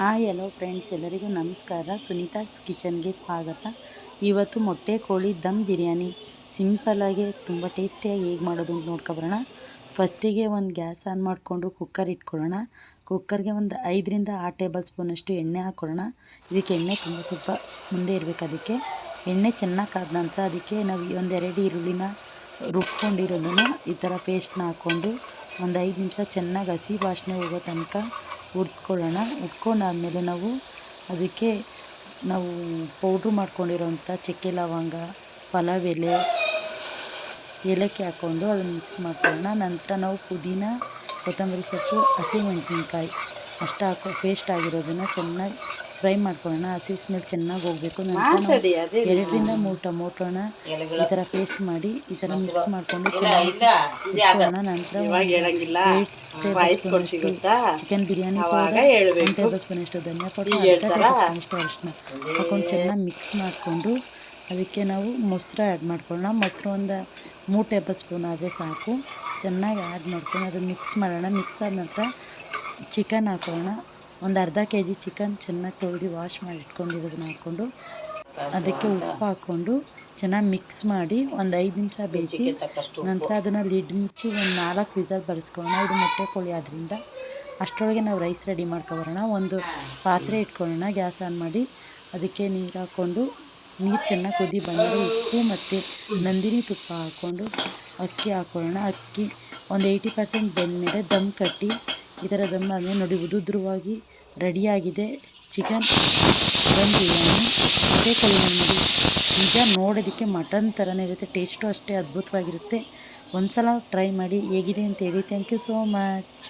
Hi hello friends ಎಲ್ಲರಿಗೂ ನಮಸ್ಕಾರ. ಸುನೀತಾಸ್ ಕಿಚನ್ಗೆ ಸ್ವಾಗತ. ಇವತ್ತು ಮೊಟ್ಟೆ ಕೋಳಿ ದಮ್ ಬಿರಿಯಾನಿ. ಸಿಂಪಲ್ಲಾಗಿ ತುಂಬ ಟೇಸ್ಟಿಯಾಗಿ ಹೇಗೆ ಮಾಡೋದು ಅಂತ ನೋಡ್ಕೊಬರೋಣ ಫಸ್ಟಿಗೆ ಒಂದು ಗ್ಯಾಸ್ ಆನ್ ಮಾಡಿಕೊಂಡು ಕುಕ್ಕರ್ ಇಟ್ಕೊಳ್ಳೋಣ. ಕುಕ್ಕರ್ಗೆ ಒಂದು ಐದರಿಂದ ಆರು ಟೇಬಲ್ ಸ್ಪೂನಷ್ಟು ಎಣ್ಣೆ ಹಾಕ್ಕೊಳ್ಳೋಣ. ಇದಕ್ಕೆ ಎಣ್ಣೆ ತುಂಬ ಸ್ವಲ್ಪ ಮುಂದೆ ಇರಬೇಕು ಅದಕ್ಕೆ. ಎಣ್ಣೆ ಚೆನ್ನಾಗಿ ಕಾದ ನಂತರ ಅದಕ್ಕೆ ನಾವು ಒಂದೆರಡು ಈರುಳ್ಳಿನ ರುಬ್ಕೊಂಡಿರೋದನ್ನು ಈ ಥರ ಪೇಸ್ಟ್ನ ಹಾಕ್ಕೊಂಡು ಒಂದು ಐದು ನಿಮಿಷ ಚೆನ್ನಾಗಿ ಹಸಿ ವಾಸನೆ ಹೋಗೋ ತನಕ ಹುರ್ಕೊಳ್ಳೋಣ ಹುರ್ಕೊಂಡಾದ್ಮೇಲೆ ನಾವು ಅದಕ್ಕೆ ನಾವು ಪೌಡ್ರ್ ಮಾಡ್ಕೊಂಡಿರೋಂಥ ಚಕ್ಕೆ ಲವಂಗ ಪಲಾವ್ ಎಲೆ ಏಲಕ್ಕಿ ಹಾಕ್ಕೊಂಡು ಅದನ್ನು ಮಿಕ್ಸ್ ಮಾಡ್ಕೊಳ್ಳೋಣ. ನಂತರ ನಾವು ಪುದೀನ, ಕೊತ್ತಂಬರಿ ಸೊಪ್ಪು ಹಸಿಮೆಣ್ಸಿನ್ಕಾಯಿ ಅಷ್ಟು ಹಾಕೋ ಪೇಸ್ಟ್ ಆಗಿರೋದನ್ನು ಚೆನ್ನಾಗಿ ಫ್ರೈ ಮಾಡ್ಕೊಳ್ಳೋಣ. ಹಸಿ ಸ್ಮೆಲ್ ಚೆನ್ನಾಗಿ ಹೋಗಬೇಕು. ನಂತರ ಎರಡರಿಂದ ಮೂರು ಟೊಮೊಟೊನ ಈ ಥರ ಪೇಸ್ಟ್ ಮಾಡಿ ಈ ಥರ ಮಿಕ್ಸ್ ಮಾಡಿಕೊಂಡು ಇಟ್ಕೊಳ್ಳೋಣ ನಂತರ ಏಟ್ ಟೇಬಲ್ ಸ್ಪೂನಷ್ಟು ಚಿಕನ್ ಬಿರಿಯಾನಿ ಒನ್ ಟೇಬಲ್ ಸ್ಪೂನಷ್ಟು ಧನಿಯಾ ಪೌಡರ್ ಅರ್ಧ ಟೇಬಲ್ ಸ್ಪೂನಷ್ಟು ಅರಿಶಿನ ಹಾಕೊಂಡು ಚೆನ್ನಾಗಿ ಮಿಕ್ಸ್ ಮಾಡಿಕೊಂಡು ಅದಕ್ಕೆ ನಾವು ಮೊಸರು ಆ್ಯಡ್ ಮಾಡ್ಕೊಳ್ಳೋಣ. ಮೊಸರು ಒಂದು ಮೂರು ಟೇಬಲ್ ಸ್ಪೂನ್ ಆದರೆ ಸಾಕು. ಚೆನ್ನಾಗಿ ಆ್ಯಡ್ ಮಾಡ್ಕೊಂಡು ಅದನ್ನು ಮಿಕ್ಸ್ ಮಾಡೋಣ. ಮಿಕ್ಸ್ ಆದ ನಂತರ ಚಿಕನ್ ಹಾಕೋಣ. ಒಂದು ಅರ್ಧ ಕೆ ಜಿ ಚಿಕನ್ ಚೆನ್ನಾಗಿ ತೊಳೆದು ವಾಶ್ ಮಾಡಿ ಇಟ್ಕೊಂಡಿರೋದನ್ನ ಹಾಕ್ಕೊಂಡು ಅದಕ್ಕೆ ಉಪ್ಪು ಹಾಕ್ಕೊಂಡು ಚೆನ್ನಾಗಿ ಮಿಕ್ಸ್ ಮಾಡಿ ಒಂದು ಐದು ನಿಮಿಷ ಬೇಯಿಸಿ ನಂತರ ಅದನ್ನು ಲಿಡ್ ಮುಚ್ಚಿ ಒಂದು ನಾಲ್ಕು ವಿಸಲ್ ಬರೆಸ್ಕೊಳ್ಳೋಣ ಇದು ಮೊಟ್ಟೆ ಕೋಳಿ ಆದ್ದರಿಂದ ಅಷ್ಟರೊಳಗೆ ನಾವು ರೈಸ್ ರೆಡಿ ಮಾಡ್ಕೊಬರೋಣ. ಒಂದು ಪಾತ್ರೆ ಇಟ್ಕೊಳ್ಳೋಣ. ಗ್ಯಾಸ್ ಆನ್ ಮಾಡಿ ಅದಕ್ಕೆ ನೀರು ಹಾಕ್ಕೊಂಡು ನೀರು ಚೆನ್ನಾಗಿ ಕುದಿ ಬಂದರೆ ಉಪ್ಪು ಮತ್ತು ನಂದಿನಿ ತುಪ್ಪ ಹಾಕ್ಕೊಂಡು ಅಕ್ಕಿ ಹಾಕ್ಕೊಳ್ಳೋಣ. ಅಕ್ಕಿ ಒಂದು ಏಯ್ಟಿ ಪರ್ಸೆಂಟ್ ಬೆಂದ ಮೇಲೆ ದಮ್ ಕಟ್ಟಿ ಈ ಥರ ದಮ್ ನೋಡಿ ಉದುದ್ರವಾಗಿ ರೆಡಿಯಾಗಿದೆ. ಚಿಕನ್ ದಮ್ ಬಿರಿಯಾನಿ, ಅದೇ ಕೈಯಲ್ಲಿ ನೋಡಿ ನಿಜ ನೋಡೋದಕ್ಕೆ ಮಟನ್ ಥರನೇ ಇರುತ್ತೆ. ಟೇಸ್ಟು ಅಷ್ಟೇ ಅದ್ಭುತವಾಗಿರುತ್ತೆ. ಒಂದು ಸಲ ಟ್ರೈ ಮಾಡಿ ಹೇಗಿದೆ ಅಂತ ಹೇಳಿ. Thank you so much.